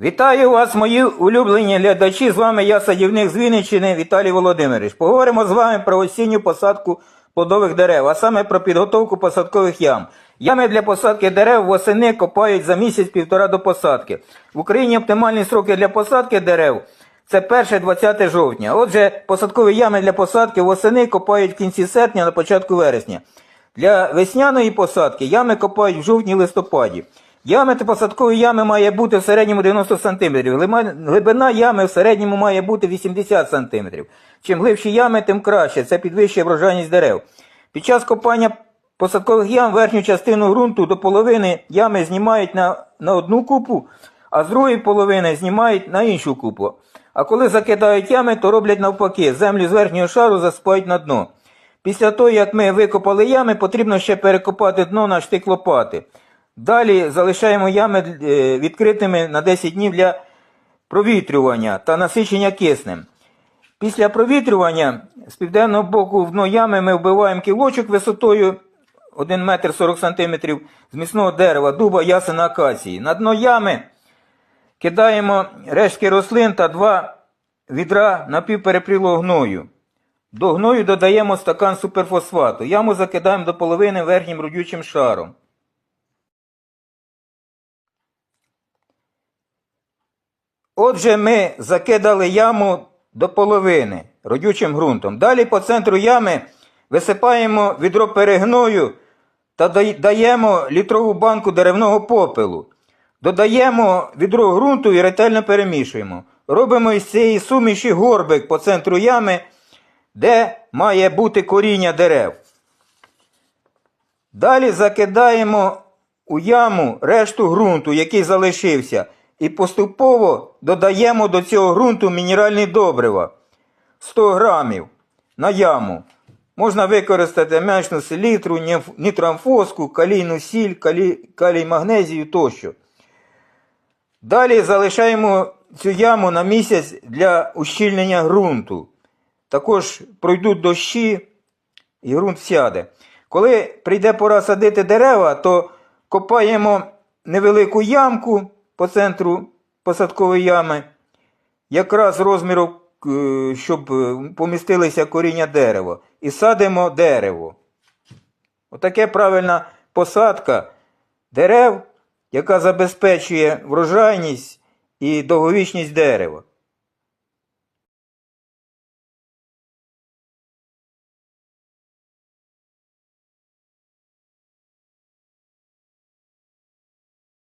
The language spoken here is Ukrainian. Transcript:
Вітаю вас, мої улюблені глядачі. З вами я, садівник з Вінниччини Віталій Володимирович. Поговоримо з вами про осінню посадку плодових дерев, а саме про підготовку посадкових ям. Ями для посадки дерев восени копають за місяць-півтора до посадки. В Україні оптимальні сроки для посадки дерев це 1-20 жовтня. Отже, посадкові ями для посадки восени копають в кінці серпня на початку вересня. Для весняної посадки ями копають в жовтні-листопаді. Діаметр посадкової ями має бути в середньому 90 см. Глибина ями в середньому має бути 80 см. Чим глибші ями, тим краще. Це підвищує врожайність дерев. Під час копання посадкових ям верхню частину ґрунту до половини ями знімають на, на одну купу, а з другої половини знімають на іншу купу. А коли закидають ями, то роблять навпаки. Землю з верхнього шару засипають на дно. Після того, як ми викопали ями, потрібно ще перекопати дно на штик лопати. Далі залишаємо ями е, відкритими на 10 днів для провітрювання та насичення киснем. Після провітрювання з південного боку в дно ями ми вбиваємо кілочок висотою 1 метр 40 см з міцного дерева, дуба, ясена акації. На дно ями кидаємо рештки рослин та два відра напівперепрілого гною. До гною додаємо стакан суперфосфату. Яму закидаємо до половини верхнім родючим шаром. Отже, ми закидали яму до половини родючим ґрунтом. Далі по центру ями висипаємо відро перегною та даємо літрову банку деревного попелу. Додаємо відро ґрунту і ретельно перемішуємо. Робимо із цієї суміші горбик по центру ями, де має бути коріння дерев. Далі закидаємо у яму решту ґрунту, який залишився, і поступово додаємо до цього ґрунту мінеральні добрива 100 грамів на яму. Можна використати м'ячну селітру, нітроамфоску, калійну сіль, калій, калій магнезію тощо. Далі залишаємо цю яму на місяць для ущільнення ґрунту. Також пройдуть дощі і ґрунт сяде. Коли прийде пора садити дерева, то копаємо невелику ямку по центру посадкової ями, якраз розміру, е, щоб е, помістилися коріння дерева, і садимо дерево. Отаке правильна посадка дерев, яка забезпечує врожайність і довговічність дерева.